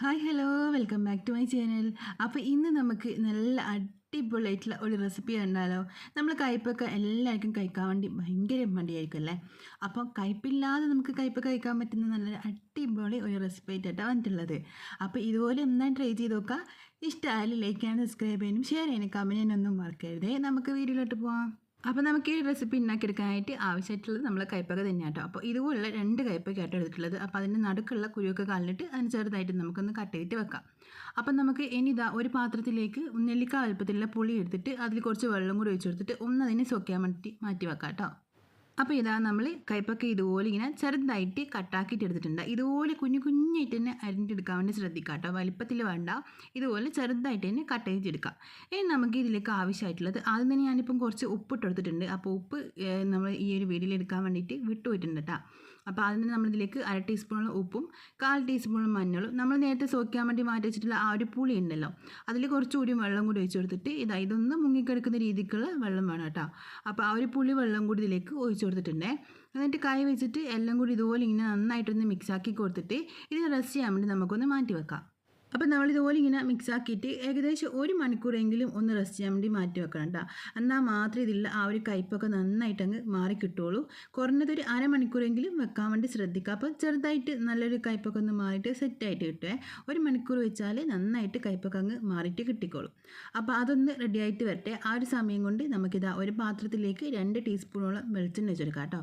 Hi hello welcome back to my channel അപ്പോൾ ഇന്ന് നമുക്ക് നല്ല അടിപൊളിയായിട്ടുള്ള ഒരു റെസിപ്പി കണ്ടാലോ? നമ്മൾ കയ്പ്പൊക്കെ എല്ലാവർക്കും കഴിക്കാൻ വേണ്ടി ഭയങ്കര മടിയായിരിക്കും അല്ലേ? അപ്പോൾ കയ്പ്പില്ലാതെ നമുക്ക് കയ്പ് കഴിക്കാൻ പറ്റുന്ന നല്ല അടിപൊളി ഒരു റെസിപ്പി ആയിട്ടാണ് വന്നിട്ടുള്ളത്. അപ്പോൾ ഇതുപോലെ ഒന്നായി ട്രൈ ചെയ്ത് നോക്കാം. ഇഷ്ടമായാലും ലൈക്ക് ചെയ്യാനും സബ്സ്ക്രൈബ് ചെയ്യാനും ഷെയർ ചെയ്യാനും കമന്റ് ചെയ്യാനൊന്നും മറക്കരുതേ. നമുക്ക് വീഡിയോയിലോട്ട് പോവാം. അപ്പോൾ നമുക്ക് ഈ റെസിപ്പി ഉണ്ടാക്കിയെടുക്കാനായിട്ട് ആവശ്യമായിട്ടുള്ളത് നമ്മൾ കയ്പ്പക തന്നെയാണ് കേട്ടോ അപ്പോൾ ഇതുപോലുള്ള രണ്ട് കയ്പ്പൊക്കെ ആയിട്ട് എടുത്തിട്ടുള്ളത്. അപ്പോൾ അതിന്റെ നടുക്കുള്ള കുരുവൊക്കെ കളഞ്ഞിട്ട് അതിന് ചെറുതായിട്ട് നമുക്കൊന്ന് കട്ട് ചെയ്തിട്ട് വെക്കാം. അപ്പം നമുക്ക് ഇനി ഇതാ ഒരു പാത്രത്തിലേക്ക് നെല്ലിക്ക വലുപ്പത്തിലുള്ള പുളി എടുത്തിട്ട് അതിൽ കുറച്ച് വെള്ളം കൂടി ഒഴിച്ചു കൊടുത്തിട്ട് ഒന്ന് അതിനെ സൊക്കാൻ വേണ്ടി മാറ്റി വെക്കാം കേട്ടോ അപ്പോൾ ഇതാ നമ്മൾ കൈപ്പൊക്കെ ഇതുപോലെ ഇങ്ങനെ ചെറുതായിട്ട് കട്ടാക്കിയിട്ട് എടുത്തിട്ടുണ്ട്. ഇതുപോലെ കുഞ്ഞു കുഞ്ഞായിട്ട് തന്നെ അരിഞ്ഞെടുക്കാൻ വേണ്ടി ശ്രദ്ധിക്കുക കേട്ടോ. വലിപ്പത്തിൽ വേണ്ട. ഇതുപോലെ ചെറുതായിട്ട് തന്നെ കട്ട് ചെയ്തെടുക്കാം ഇനി നമുക്ക് ഇതിലേക്ക് ആവശ്യമായിട്ടുള്ളത് ആദ്യം തന്നെ ഞാനിപ്പം കുറച്ച് ഉപ്പിട്ട് എടുത്തിട്ടുണ്ട് അപ്പോൾ ഉപ്പ് നമ്മൾ ഈ ഒരു വീഡിയോയിൽ എടുക്കാൻ വേണ്ടിയിട്ട് വിട്ടുപോയിട്ടുണ്ട് കേട്ടോ. അപ്പോൾ ആദ്യം അതിന് നമ്മളിതിലേക്ക് അര ടീസ്പൂണുള്ള ഉപ്പും കാൽ ടീസ്പൂണും മഞ്ഞളും നമ്മൾ നേരത്തെ സോക്കാൻ വേണ്ടി മാറ്റി വെച്ചിട്ടുള്ള ആ ഒരു പുളി ഉണ്ടല്ലോ അതിൽ കുറച്ചുകൂടി വെള്ളം കൂടി ഒഴിച്ച് കൊടുത്തിട്ട് ഇതാ ഇതൊന്ന് മുങ്ങിക്കിടക്കുന്ന രീതിക്കുള്ള വെള്ളം വേണം കേട്ടോ. അപ്പോൾ ആ ഒരു പുളി വെള്ളം കൂടി ഇതിലേക്ക് ഒഴിച്ച് കൊടുത്തിട്ടുണ്ടേ. എന്നിട്ട് കൈ വെച്ചിട്ട് എല്ലാം കൂടി ഇതുപോലെ ഇങ്ങനെ നന്നായിട്ടൊന്ന് മിക്സാക്കി കൊടുത്തിട്ട് ഇത് റെസ്റ്റ് ചെയ്യാൻ വേണ്ടി നമുക്കൊന്ന് മാറ്റി വെക്കാം അപ്പോൾ നമ്മൾ ഇതുപോലെ ഇങ്ങനെ മിക്സ് ആക്കിയിട്ട് ഏകദേശം ഒരു മണിക്കൂറെങ്കിലും ഒന്ന് റെസ്റ്റ് ചെയ്യാൻ വേണ്ടി മാറ്റി വെക്കണം കേട്ടോ എന്നാൽ മാത്രമേ ഇതിൽ ആ ഒരു കയ്പ്പൊക്കെ നന്നായിട്ട് അങ്ങ് മാറി കിട്ടുള്ളൂ കുറഞ്ഞതൊരു അരമണിക്കൂറെങ്കിലും വെക്കാൻ വേണ്ടി ശ്രദ്ധിക്കുക. അപ്പോൾ ചെറുതായിട്ട് നല്ലൊരു കയ്പ്പൊക്കെ ഒന്ന് മാറിയിട്ട് സെറ്റായിട്ട് കിട്ടുമേ ഒരു മണിക്കൂർ വെച്ചാൽ നന്നായിട്ട് കയ്പ്പൊക്കെ അങ്ങ് മാറിയിട്ട് കിട്ടിക്കോളും. അപ്പോൾ അതൊന്ന് റെഡി ആയിട്ട് വരട്ടെ. ആ ഒരു സമയം കൊണ്ട് നമുക്കിതാ ഒരു പാത്രത്തിലേക്ക് രണ്ട് ടീസ്പൂണോളം വെളിച്ചെണ്ണ വെച്ചെടുക്കാം കേട്ടോ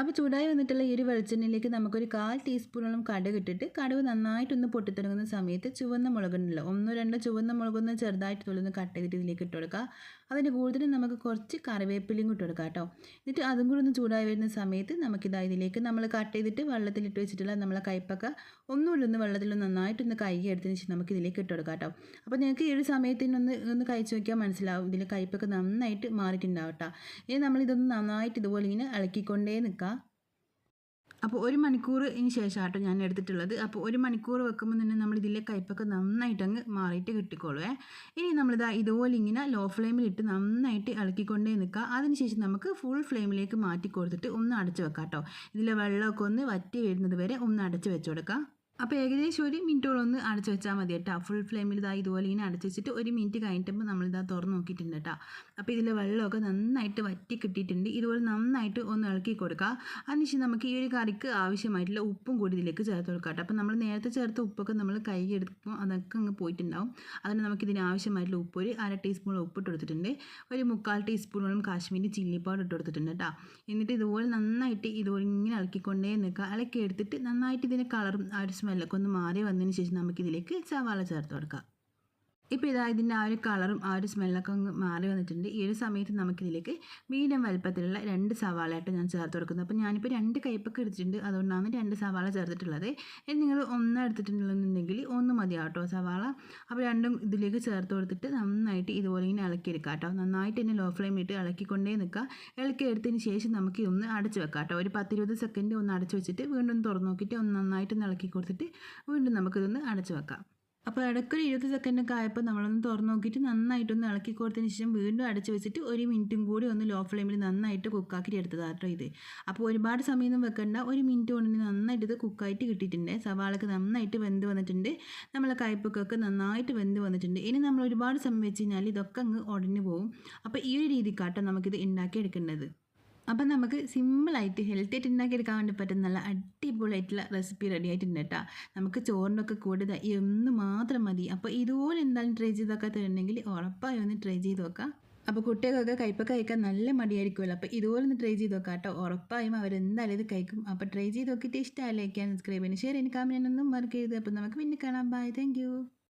അപ്പോൾ ചൂടായി വന്നിട്ടുള്ള ഈ ഒരു വെളിച്ചെണ്ണയിലേക്ക് നമുക്കൊരു കാൽ ടീസ്പൂണോളം കടുക് ഇട്ടിട്ട് കടുക് നന്നായിട്ടൊന്ന് പൊട്ടിത്തുടങ്ങുന്ന സമയത്ത് ചുവന്ന മുളകുണ്ടല്ലോ ഒന്നോ രണ്ടോ ചുവന്ന മുളകൊന്ന് ചെറുതായിട്ട് തുള്ളുന്ന കട്ട് ചെയ്തിട്ട് ഇതിലേക്ക് ഇട്ട് കൊടുക്കുക. അതിന് കൂടുതൽ നമുക്ക് കുറച്ച് കറിവേപ്പിലയും കൂട്ടി കൊടുക്കാം കേട്ടോ. എന്നിട്ട് അതും കൂടി ഒന്ന് ചൂടായി വരുന്ന സമയത്ത് നമുക്കിതാ ഇതിലേക്ക് നമ്മൾ കട്ട് ചെയ്തിട്ട് വെള്ളത്തിലിട്ട് വെച്ചിട്ടുള്ള നമ്മളെ കൈപ്പക്ക ഒന്നുകൂടി ഒന്ന് വെള്ളത്തിൽ നന്നായിട്ടൊന്ന് കൈ എടുത്തതിന് ശേഷം നമുക്ക് ഇതിലേക്ക് ഇട്ട് കൊടുക്കാം കേട്ടോ. അപ്പോൾ നിങ്ങൾക്ക് ഈ ഒരു സമയത്തിനൊന്ന് ഒന്ന് കഴിച്ചു നോക്കിയാൽ മനസ്സിലാവും. ഇതിൽ കൈപ്പൊക്കെ നന്നായിട്ട് മാറിയിട്ടുണ്ടാവും കേട്ടോ. ഇനി നമ്മളിതൊന്ന് നന്നായിട്ട് ഇതുപോലെ ഇങ്ങനെ ഇളക്കിക്കൊണ്ടേ നിൽക്കുക അപ്പോൾ ഒരു മണിക്കൂർ മണിക്കൂറിന് ശേഷം കേട്ടോ ഞാൻ എടുത്തിട്ടുള്ളത്. അപ്പോൾ ഒരു മണിക്കൂർ വെക്കുമ്പോൾ തന്നെ നമ്മൾ ഇതിലെ കയ്പൊക്കെ നന്നായിട്ട് അങ്ങ് മാറിയിട്ട് കിട്ടിക്കോളുവേ. ഇനി നമ്മളിതാ ഇതുപോലെ ഇങ്ങനെ ലോ ഫ്ലെയിമിലിട്ട് നന്നായിട്ട് ഇളക്കിക്കൊണ്ടേ നിൽക്കുക. അതിനുശേഷം നമുക്ക് ഫുൾ ഫ്ലെയിമിലേക്ക് മാറ്റി കൊടുത്തിട്ട് ഒന്ന് അടച്ചു വെക്കാം കേട്ടോ ഇതിലെ വെള്ളമൊക്കെ ഒന്ന് വറ്റി വരുന്നത് വരെ ഒന്ന് അടച്ചു വെച്ച് കൊടുക്കാം. അപ്പോൾ ഏകദേശം ഒരു മിനിറ്റോളം ഒന്ന് അടച്ച് വെച്ചാൽ മതി കേട്ടോ. ഫുൾ ഫ്ലെയിമിൽ ഇതാ ഇതുപോലെ ഇങ്ങനെ അടച്ച് വെച്ചിട്ട് ഒരു മിനിറ്റ് കഴിഞ്ഞിട്ടുമ്പോൾ നമ്മളിതാ തുറന്ന് നോക്കിയിട്ടുണ്ട് കേട്ടോ. അപ്പോൾ ഇതിൽ വെള്ളമൊക്കെ നന്നായിട്ട് വറ്റി കിട്ടിയിട്ടുണ്ട്. ഇതുപോലെ നന്നായിട്ട് ഒന്ന് ഇളക്കി കൊടുക്കുക അതിനുശേഷം നമുക്ക് ഈ ഒരു കറിക്ക് ആവശ്യമായിട്ടുള്ള ഉപ്പും കൂടി ഇതിലേക്ക് ചേർത്ത് കൊടുക്കാം കേട്ടോ. അപ്പോൾ നമ്മൾ നേരത്തെ ചേർത്ത ഉപ്പൊക്കെ നമ്മൾ കൈ എടുക്കുമ്പോൾ അതൊക്കെ അങ്ങ് പോയിട്ടുണ്ടാവും. അതിന് നമുക്ക് ഇതിന് ആവശ്യമായിട്ടുള്ള ഉപ്പ് ഒരു അര ടീസ്പൂൺ ഉപ്പ് ഇട്ട് കൊടുത്തിട്ടുണ്ട്. ഒരു മുക്കാൽ ടീസ്പൂണോളം കാശ്മീരി ചില്ലി പൗഡർ ഇട്ട് കൊടുത്തിട്ടുണ്ട് കേട്ടോ. എന്നിട്ട് ഇതുപോലെ നന്നായിട്ട് ഇതുപോലെ ഇങ്ങനെ ഇളക്കിക്കൊണ്ടേ നിൽക്കുക. ഇളക്കി എടുത്തിട്ട് നന്നായിട്ട് ഇതിന്റെ കളറും ആ ഒരു സ്മെല്ലൊക്കെ ഒന്ന് മാറി വന്നതിന് ശേഷം നമുക്കിതിലേക്ക് സവാള ചേർത്ത് കൊടുക്കാം. ഇപ്പോൾ ഇതാ ഇതിന്റെ ആ ഒരു കളറും ആ ഒരു സ്മെല്ലൊക്കെ മാറി വന്നിട്ടുണ്ട്. ഈ ഒരു സമയത്ത് നമുക്കിതിലേക്ക് മീഡിയം വലുപ്പത്തിലുള്ള രണ്ട് സവാളയായിട്ട് ഞാൻ ചേർത്ത് കൊടുക്കുന്നത് അപ്പോൾ ഞാനിപ്പോൾ രണ്ട് കയ്പ്പൊക്കെ എടുത്തിട്ടുണ്ട്. അതുകൊണ്ടാണ് രണ്ട് സവാള ചേർത്തിട്ടുള്ളത്. ഇനി നിങ്ങൾ ഒന്ന് എടുത്തിട്ടുണ്ടെന്നുണ്ടെങ്കിൽ ഒന്ന് മതി സവാള. അപ്പോൾ രണ്ടും ഇതിലേക്ക് ചേർത്ത് കൊടുത്തിട്ട് നന്നായിട്ട് ഇതുപോലെ ഇങ്ങനെ ഇളക്കിയെടുക്കുക കേട്ടോ. നന്നായിട്ട് ഇനി ലോ ഫ്ലെയിം ഇട്ട് ഇളക്കിക്കൊണ്ടേ നിൽക്കുക. ഇളക്കി എടുത്തതിന് ശേഷം നമുക്ക് ഒന്ന് അടച്ച് വെക്കാം കേട്ടോ. ഒരു പത്തിരുപത് സെക്കൻഡ് ഒന്ന് അടച്ച് വെച്ചിട്ട് വീണ്ടും തുറന്നു നോക്കിയിട്ട് ഒന്ന് നന്നായിട്ടൊന്ന് ഇളക്കി കൊടുത്തിട്ട് വീണ്ടും നമുക്കിതൊന്ന് അടച്ച് വെക്കാം. അപ്പോൾ ഇടയ്ക്കൊരു ഇരുപത് സെക്കൻഡൊക്കെ ആയപ്പോൾ നമ്മളൊന്ന് തുറന്ന് നോക്കിയിട്ട് നന്നായിട്ടൊന്ന് ഇളക്കി കൊടുത്തതിന് ശേഷം വീണ്ടും അടച്ച് വെച്ചിട്ട് ഒരു മിനിറ്റും കൂടി ഒന്ന് ലോ ഫ്ലെയിമിൽ നന്നായിട്ട് എടുത്തതാണ് കേട്ടോ ഇത്. അപ്പോൾ ഒരുപാട് സമയമൊന്നും വെക്കണ്ട. ഒരു മിനിറ്റ് കൊണ്ട് നന്നായിട്ട് ഇത് കുക്കായിട്ട് കിട്ടിയിട്ടുണ്ട്. സവാളൊക്കെ നന്നായിട്ട് വെന്ത് വന്നിട്ടുണ്ട്. നമ്മളെ കയ്പ്പൊക്കെ നന്നായിട്ട് വെന്ത് വന്നിട്ടുണ്ട്. ഇനി നമ്മൾ ഒരുപാട് സമയം വെച്ച് കഴിഞ്ഞാൽ ഇതൊക്കെ അങ്ങ് ഉടഞ്ഞു പോകും അപ്പോൾ ഈ ഒരു രീതിക്കാട്ടോ നമുക്കിത് ഉണ്ടാക്കിയെടുക്കേണ്ടത്. അപ്പം നമുക്ക് സിമ്പിളായിട്ട് ഹെൽത്തി ആയിട്ട് ഉണ്ടാക്കിയെടുക്കാൻ വേണ്ടി പറ്റുന്ന നല്ല അടിപൊളിയായിട്ടുള്ള റെസിപ്പി റെഡി ആയിട്ടുണ്ട് കേട്ടോ നമുക്ക് ചോറിനൊക്കെ കൂടുതൽ ഈ ഒന്ന് മാത്രം മതി. അപ്പോൾ ഇതുപോലെ എന്തായാലും ട്രൈ ചെയ്തൊക്കെ തരുന്നുണ്ടെങ്കിൽ ഉറപ്പായി ഒന്ന് ട്രൈ ചെയ്ത് നോക്കാം. അപ്പോൾ കുട്ടികൾക്കൊക്കെ കയ്പ്പൊക്കെ കഴിക്കാൻ നല്ല മടിയായിരിക്കുമല്ലോ. അപ്പോൾ ഇതുപോലെ ഒന്ന് ട്രൈ ചെയ്ത് നോക്കാം കേട്ടോ ഉറപ്പായും അവരെന്തായാലും ഇത് കഴിക്കും. അപ്പോൾ ട്രൈ ചെയ്ത് നോക്കിയിട്ട് ഇഷ്ടമല്ലേ സബ്സ്ക്രൈബ് ചെയ്യാൻ ഷെയർ എനിക്ക് കമന്റ് ഒന്നും മറക്കരുത്. അപ്പോൾ നമുക്ക് പിന്നെ കാണാം. Bye thank